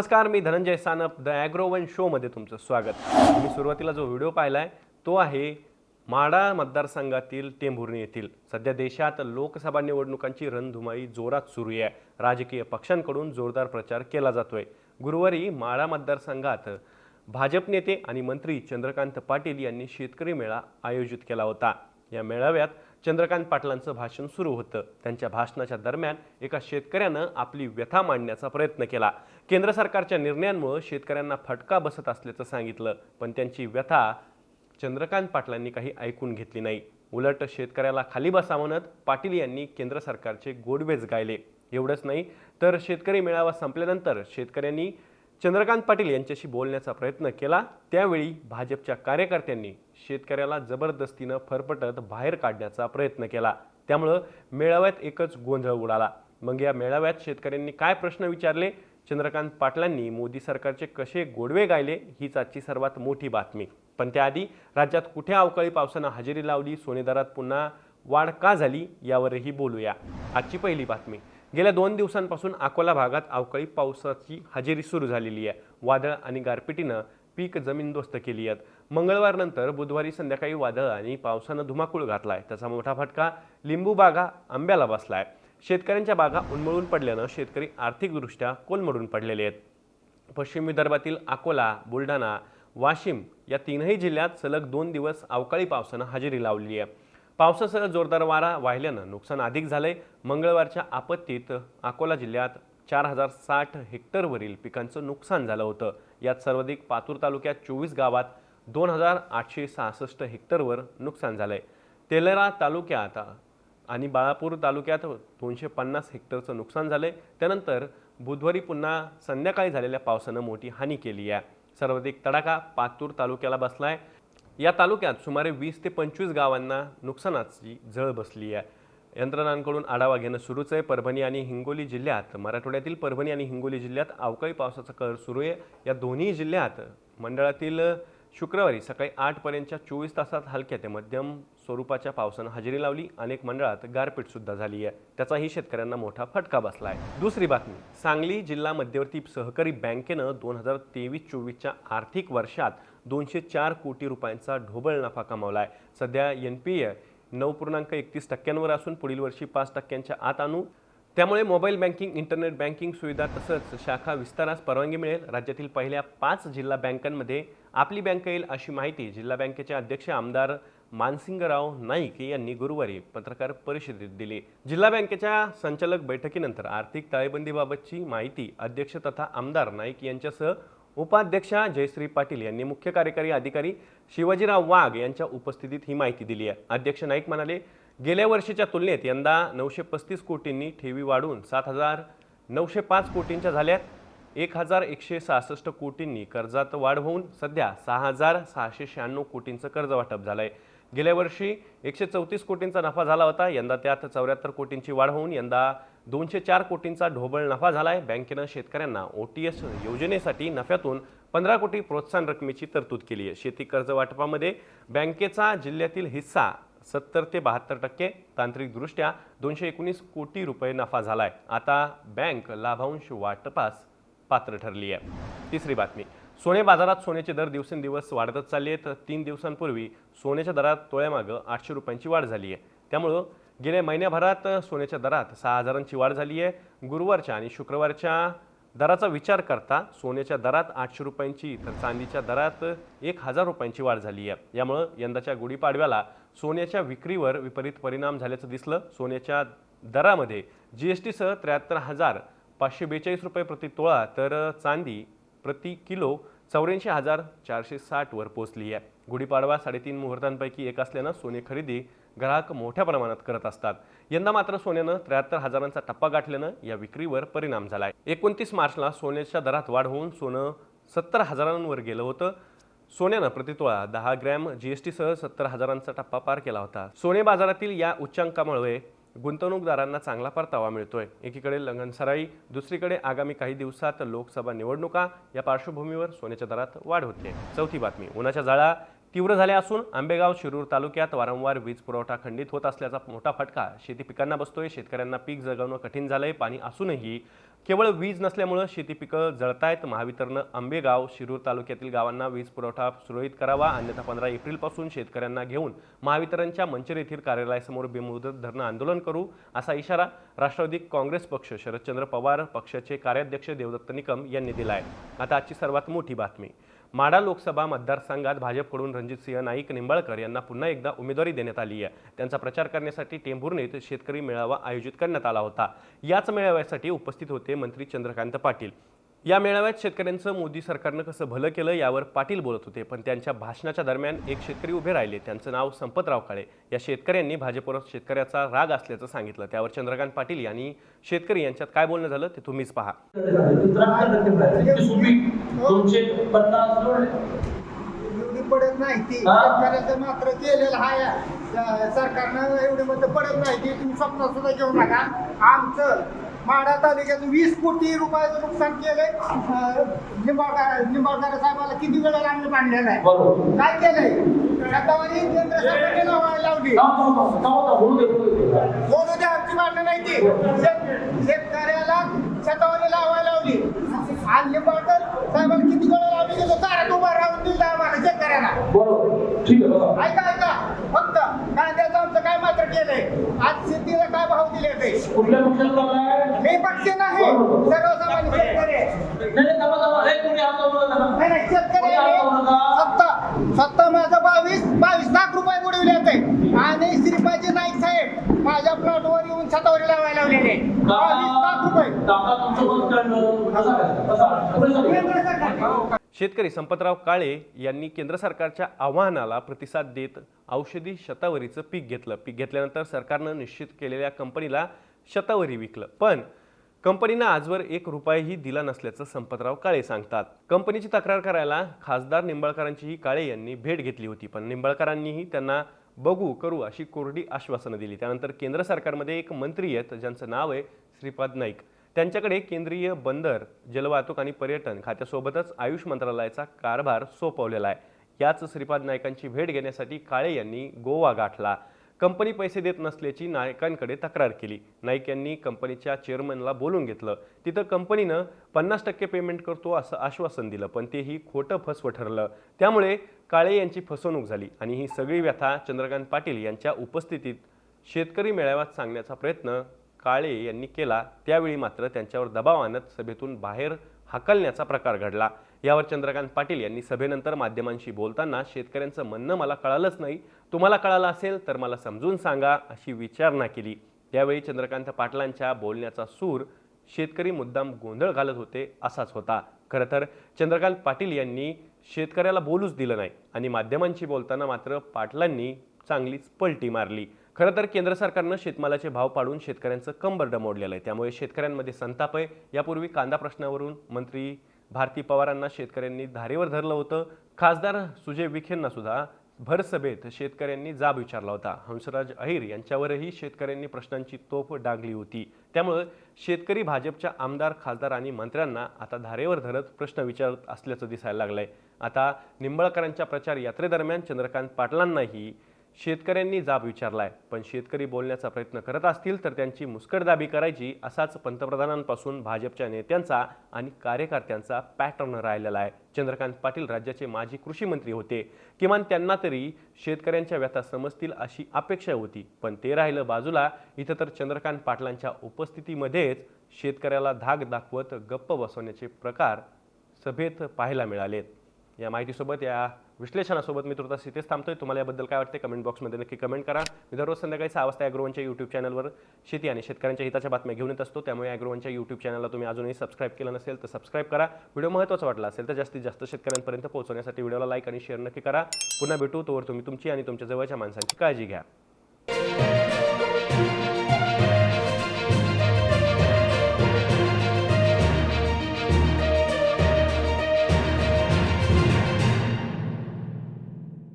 नमस्कार मी धनंजय सानप द ॲग्रोवन शोमध्ये तुमचं स्वागत. मी सुरुवातीला जो व्हिडिओ पाहिला आहे तो आहे माडा मतदारसंघातील टेंभुर्णी येथील. सध्या देशात लोकसभा निवडणुकांची रणधुमाई जोरात सुरू आहे. राजकीय पक्षांकडून जोरदार प्रचार केला जातोय. गुरुवारी माळा मतदारसंघात भाजप नेते आणि मंत्री चंद्रकांत पाटील यांनी शेतकरी मेळा आयोजित केला होता. या मेळाव्यात चंद्रकांत पाटलांचं भाषण सुरू होतं. त्यांच्या भाषणाच्या दरम्यान एका शेतकऱ्यानं आपली व्यथा मांडण्याचा प्रयत्न केला. केंद्र सरकारच्या निर्णयांमुळे शेतकऱ्यांना फटका बसत असल्याचं सांगितलं पण त्यांची व्यथा चंद्रकांत पाटलांनी काही ऐकून घेतली नाही. उलट शेतकऱ्याला खाली बसा म्हणत पाटील यांनी केंद्र सरकारचे गोडवेज गायले. एवढंच नाही तर शेतकरी मेळावा संपल्यानंतर शेतकऱ्यांनी चंद्रकांत पाटील यांच्याशी बोलण्याचा प्रयत्न केला. त्यावेळी भाजपच्या कार्यकर्त्यांनी शेतकऱ्याला जबरदस्तीनं फरफटत बाहेर काढण्याचा प्रयत्न केला. त्यामुळं मेळाव्यात एकच गोंधळ उडाला. मग या मेळाव्यात शेतकऱ्यांनी काय प्रश्न विचारले? चंद्रकांत पाटलांनी मोदी सरकारचे कसे गोडवे गायले हीच आजची सर्वात मोठी बातमी. पण त्याआधी राज्यात कुठे अवकाळी पावसानं हजेरी लावली सोनेदारात पुन्हा वाढ का झाली यावरही बोलूया. आजची पहिली बातमी. गेल्या दोन दिवसांपासून अकोला भागात अवकाळी पावसाची हजेरी सुरू झालेली आहे. वादळ आणि गारपिटीनं पीक जमीनदोस्त केली आहेत. मंगळवारनंतर बुधवारी संध्याकाळी वादळ आणि पावसानं धुमाकूळ घातला आहे त्याचा मोठा फटका लिंबू बागा आंब्याला आहे शेतकऱ्यांच्या बागा उन्मळून पडल्यानं शेतकरी आर्थिकदृष्ट्या कोलमडून पडलेले आहेत. पश्चिम विदर्भातील अकोला बुलढाणा वाशिम या तीनही जिल्ह्यात सलग दोन दिवस अवकाळी पावसानं हजेरी लावली आहे. पावसासह जोरदार वारा वाहिल्यानं नुकसान अधिक झालंय. मंगळवारच्या आपत्तीत अकोला जिल्ह्यात चार हजार साठ हेक्टरवरील पिकांचं नुकसान झालं होतं. यात सर्वाधिक पातूर तालुक्यात चोवीस गावात दोन हजार आठशे सहासष्ट हेक्टरवर नुकसान झालं आहे तेलरा तालुक्यात आणि बाळापूर तालुक्यात दोनशे पन्नास हेक्टरचं नुकसान झालं आहे त्यानंतर बुधवारी पुन्हा संध्याकाळी झालेल्या पावसानं मोठी हानी केली आहे. सर्वाधिक तडाखा पातूर तालुक्याला बसला आहे या तालुक्यात सुमारे वीस ते पंचवीस गावांना नुकसानाची झळ बसली आहे. यंत्रणांकडून आढावा घेणं सुरूच आहे. परभणी आणि हिंगोली जिल्ह्यात मराठवाड्यातील परभणी आणि हिंगोली जिल्ह्यात अवकाळी पावसाचा कहर सुरू आहे. या दोन्ही जिल्ह्यात मंडळातील शुक्रवारी सकाळी आठपर्यंतच्या चोवीस तासात हलक्या ते मध्यम स्वरूपाच्या पावसानं हजेरी लावली अनेक मंडळात गारपीटसुद्धा झाली आहे. त्याचाही शेतकऱ्यांना मोठा फटका बसला आहे दुसरी बातमी सांगली जिल्हा मध्यवर्ती सहकारी बँकेनं दोन हजार तेवीस चोवीसच्या आर्थिक वर्षात दोनशे चार कोटी रुपयांचा ढोबळ नफा कमावला आहे सध्या एन पी ए नऊ पूर्णांक एकतीस टक्क्यांवर असून पुढील वर्षी पाच टक्क्यांच्या आत आणू. त्यामुळे मोबाईल बँकिंग इंटरनेट बँकिंग सुविधा तसंच शाखा विस्तारास परवानगी मिळेल. राज्यातील पहिल्या पाच जिल्हा बँकांमध्ये आपली बँक येईल अशी माहिती जिल्हा बँकेचे अध्यक्ष आमदार मानसिंगराव नाईक यांनी गुरुवारी पत्रकार परिषदेत दिली. जिल्हा बँकेच्या संचालक बैठकीनंतर आर्थिक ताळेबंदीबाबतची माहिती अध्यक्ष तथा आमदार नाईक यांच्यासह उपाध्यक्षा जयश्री पाटील यांनी मुख्य कार्यकारी अधिकारी शिवाजीराव वाघ यांच्या उपस्थितीत ही माहिती दिली आहे. अध्यक्ष नाईक म्हणाले गेल्या वर्षीच्या तुलनेत यंदा नऊशे पस्तीस कोटींनी ठेवी वाढून सात हजार नऊशे पाच कोटींच्या झाल्यात. एक हजार एकशे सहासष्ट कोटींनी कर्जात वाढ होऊन सध्या सहा हजार सहाशे शहाण्णव कोटींचं कर्ज वाटप झालं आहे गेल्या वर्षी एकशे चौतीस कोटींचा नफा झाला होता. यंदा त्यात चौऱ्याहत्तर कोटींची वाढ होऊन यंदा दोनशे चार कोटींचा ढोबळ नफा झाला आहे बँकेनं शेतकऱ्यांना ओ टी एस योजनेसाठी नफ्यातून पंधरा कोटी प्रोत्साहन रकमेची तरतूद केली आहे. शेती कर्ज वाटपामध्ये बँकेचा जिल्ह्यातील हिस्सा सत्तर ते बहात्तर टक्के तांत्रिकदृष्ट्या दोनशे एकोणीस कोटी रुपये नफा झाला आहे आता बँक लाभांश वाटपास पात्र ठरली आहे. तिसरी बातमी. सोने बाजारात सोन्याचे दर दिवसेंदिवस वाढतच चालले आहेत. तीन दिवसांपूर्वी सोन्याच्या दरात तोळ्यामागं आठशे रुपयांची वाढ झाली आहे. त्यामुळं गेल्या महिन्याभरात सोन्याच्या दरात सहा हजारांची वाढ झाली आहे. गुरुवारच्या आणि शुक्रवारच्या दराचा विचार करता सोन्याच्या दरात आठशे रुपयांची तर चांदीच्या दरात एक हजार रुपयांची वाढ झाली आहे. यामुळं यंदाच्या गुढीपाडव्याला सोन्याच्या विक्रीवर विपरीत परिणाम झाल्याचं दिसलं. सोन्याच्या दरामध्ये जी एस टीसह त्र्याहत्तर हजार पाचशे बेचाळीस रुपये प्रति तोळा तर चांदी प्रति किलो चौऱ्याऐंशी हजार चारशे साठवर पोचली आहे. गुढीपाडवा साडेतीन मुहूर्तांपैकी एक असल्यानं सोने खरेदी ग्राहक मोठ्या प्रमाणात करत असतात. यंदा मात्र सोन्यानं त्र्याहत्तर हजारांचा टप्पा गाठल्यानं या विक्रीवर परिणाम झाला आहे एकोणतीस मार्चला सोन्याच्या दरात वाढ होऊन सोनं सत्तर हजारांवर गेलं होतं. सोन्यानं प्रतितोळा दहा ग्रॅम जीएसटीसह सत्तर हजारांचा टप्पा पार केला होता. सोने बाजारातील या उच्चांकामुळे गुंतवणूकदारांना चांगला परतावा मिळतोय. एकीकडे लग्नसराई दुसरीकडे आगामी काही दिवसात लोकसभा निवडणुका. या पार्श्वभूमीवर सोन्याच्या दरात वाढ होते. चौथी बातमी उन्हाच्या जाळा तीव्र झाल्या असून आंबेगाव शिरूर तालुक्यात वारंवार वीज पुरवठा खंडित होत असल्याचा मोठा फटका. शेती पिकांना बसतोय शेतकऱ्यांना पीक जगवणं कठीण झालंय पाणी असूनही केवळ वीज नसल्यामुळं शेती पिकं जळतायत. महावितरणं आंबेगाव शिरूर तालुक्यातील गावांना वीज पुरवठा सुरळीत करावा अन्यथा पंधरा एप्रिलपासून शेतकऱ्यांना घेऊन महावितरणच्या मंचर येथील कार्यालयासमोर बेमुदत धरणं आंदोलन करू असा इशारा राष्ट्रवादी काँग्रेस पक्ष शरदचंद्र पवार पक्षाचे कार्याध्यक्ष देवदत्त निकम यांनी दिला आहे आता आजची सर्वात मोठी बातमी. माढा लोकसभा मतदारसंघात भाजपकडून रणजितसिंह नाईक निंबाळकर यांना पुन्हा एकदा उमेदवारी देण्यात आली आहे. त्यांचा प्रचार करण्यासाठी टेंभुर्णीत शेतकरी मेळावा आयोजित करण्यात आला होता. याच मेळाव्यासाठी उपस्थित होते मंत्री चंद्रकांत पाटील. या मेळाव्यात शेतकऱ्यांचं मोदी सरकारनं कसं भलं केलं यावर पाटील बोलत होते पण त्यांच्या भाषणाच्या दरम्यान एक शेतकरी उभे राहिले. त्यांचं नाव संपतराव काळे. या शेतकऱ्यांनी भाजपवर शेतकऱ्याचा राग असल्याचं सांगितलं. त्यावर चंद्रकांत पाटील यांनी शेतकरी यांच्यात काय बोलणं झालं ते तुम्हीच पहा. पडत नाही ती? शेतकऱ्याचं मात्र केलेलं सरकारनं एवढी मध्ये पडत नाही ती. तुम्ही स्वप्न सुद्धा घेऊ नका. आमचं माढा तालुक्यात वीस कोटी रुपयाचं नुकसान केलंय. निंबाळकर निंबाळकर साहेबाला किती वेळा आम्ही बांधलेलं आहे? काय केलंय? शतावरी केंद्र सरकारने लावायला लावली. बोलू द्या आमची नाही ती. शेतकऱ्याला शतावरी लावायला लावली. आणि निंबाळकर साहेबाला किती वेळा लावली गेलो? दारात उभा राहून दिला आम्हाला शेतकऱ्याला. बरोबर. ऐका ऐका. फक्त कांद्याचं आमचं काय मात्र केलंय? आज शेतीला काय भाव दिले ते कुठल्या पक्षाला मी पक्ष नाही. सर्वसामान्य शेतकरी. नाही नाही, हे शेतकरी. सत्ता. सत्ता माझं बावीस बावीस लाख रुपये बुडविले होते. आणि श्रीपाजी नाईक साहेब माझ्या प्लॉटवर येऊन छतावरी लावायला लावलेले. बावीस लाख रुपये. शेतकरी संपतराव काळे यांनी केंद्र सरकारच्या आवाहनाला प्रतिसाद देत औषधी शतावरीचं पीक घेतलं. पीक घेतल्यानंतर सरकारनं निश्चित केलेल्या कंपनीला शतावरी विकलं. पण कंपनीनं आजवर एक रुपयाही दिला नसल्याचं संपतराव काळे सांगतात. कंपनीची तक्रार करायला खासदार निंबाळकरांचीही काळे यांनी भेट घेतली होती पण निंबाळकरांनीही त्यांना बघू करू अशी कोरडी आश्वासनं दिली. त्यानंतर केंद्र सरकारमध्ये एक मंत्री आहेत ज्यांचं नाव आहे श्रीपाद नाईक. त्यांच्याकडे केंद्रीय बंदर जलवाहतूक आणि पर्यटन खात्यासोबतच आयुष मंत्रालयाचा कारभार सोपवलेला आहे. याच श्रीपाद नाईकांची भेट घेण्यासाठी काळे यांनी गोवा गाठला. कंपनी पैसे देत नसल्याची नायकांकडे तक्रार केली. नाईक यांनी कंपनीच्या चेअरमनला बोलून घेतलं. तिथं कंपनीनं पन्नास टक्के पेमेंट करतो असं आश्वासन दिलं पण तेही खोटं फसवं ठरलं. त्यामुळे काळे यांची फसवणूक झाली आणि ही सगळी व्यथा चंद्रकांत पाटील यांच्या उपस्थितीत शेतकरी मेळाव्यात सांगण्याचा प्रयत्न काळे यांनी केला. त्यावेळी मात्र त्यांच्यावर दबाव आणत सभेतून बाहेर हाकलण्याचा प्रकार घडला. यावर चंद्रकांत पाटील यांनी सभेनंतर माध्यमांशी बोलताना शेतकऱ्यांचं म्हणणं मला कळालंच नाही. तुम्हाला कळालं असेल तर मला समजून सांगा अशी विचारणा केली. त्यावेळी चंद्रकांत पाटलांच्या बोलण्याचा सूर शेतकरी मुद्दाम गोंधळ घालत होते असाच होता. खरं तर चंद्रकांत पाटील यांनी शेतकऱ्याला बोलूच दिलं नाही आणि माध्यमांशी बोलताना मात्र पाटलांनी चांगलीच पलटी मारली. खरं तर केंद्र सरकारनं शेतमालाचे भाव पाडून शेतकऱ्यांचं कंबर मोडलेलं आहे. त्यामुळे शेतकऱ्यांमध्ये संताप आहे. यापूर्वी कांदा प्रश्नावरून मंत्री भारती पवारांना शेतकऱ्यांनी धारेवर धरलं होतं. खासदार सुजय विखेंना सुद्धा भरसभेत शेतकऱ्यांनी जाब विचारला होता. हंसराज अहिर यांच्यावरही शेतकऱ्यांनी प्रश्नांची तोफ डागली होती. त्यामुळे शेतकरी भाजपच्या आमदार खासदार आणि मंत्र्यांना आता धारेवर धरत प्रश्न विचारत असल्याचं दिसायला लागलंय. आता निंबळकरांच्या प्रचार यात्रेदरम्यान चंद्रकांत पाटलांनाही शेतकऱ्यांनी जाब विचारलाय पण शेतकरी बोलण्याचा प्रयत्न करत असतील तर त्यांची मुस्कटदाबी करायची असाच पंतप्रधानांपासून भाजपच्या नेत्यांचा आणि कार्यकर्त्यांचा पॅटर्न राहिलेला आहे. चंद्रकांत पाटील राज्याचे माजी कृषी मंत्री होते. किमान त्यांना तरी शेतकऱ्यांच्या व्यथा समजतील अशी अपेक्षा होती पण ते राहिलं बाजूला. इथं तर चंद्रकांत पाटलांच्या उपस्थितीमध्येच शेतकऱ्याला धाक दाखवत गप्प बसवण्याचे प्रकार सभेत पाहायला मिळालेत. या माहितीसोबत या विश्लेषणासोबत मी तुर्तास इथेच थांबतोय. तुम्हाला याबद्दल काय वाटते कमेंट बॉक्समध्ये नक्की कमेंट करा. मी दररोज संध्याकाळी सहा वाजता ॲग्रोवनच्या यूट्यूब चॅनलवर शेती आणि शेतकऱ्यांच्या हिताच्या बातम्या घेऊन येत असतो. त्यामुळे ॲग्रोवनच्या यूट्यूब चॅनलला तुम्ही अजूनही सबस्क्राईब केलं नसेल तर सबस्क्राईब करा. व्हिडिओ महत्त्वाचा वाटला असेल तर जास्तीत जास्त शेतकऱ्यांपर्यंत पोहोचवण्यासाठी व्हिडिओला लाईक आणि शेअर नक्की करा. पुन्हा भेटू. तोवर तुम्ही तुमची आणि तुमच्या जवळच्या माणसांची काळजी घ्या.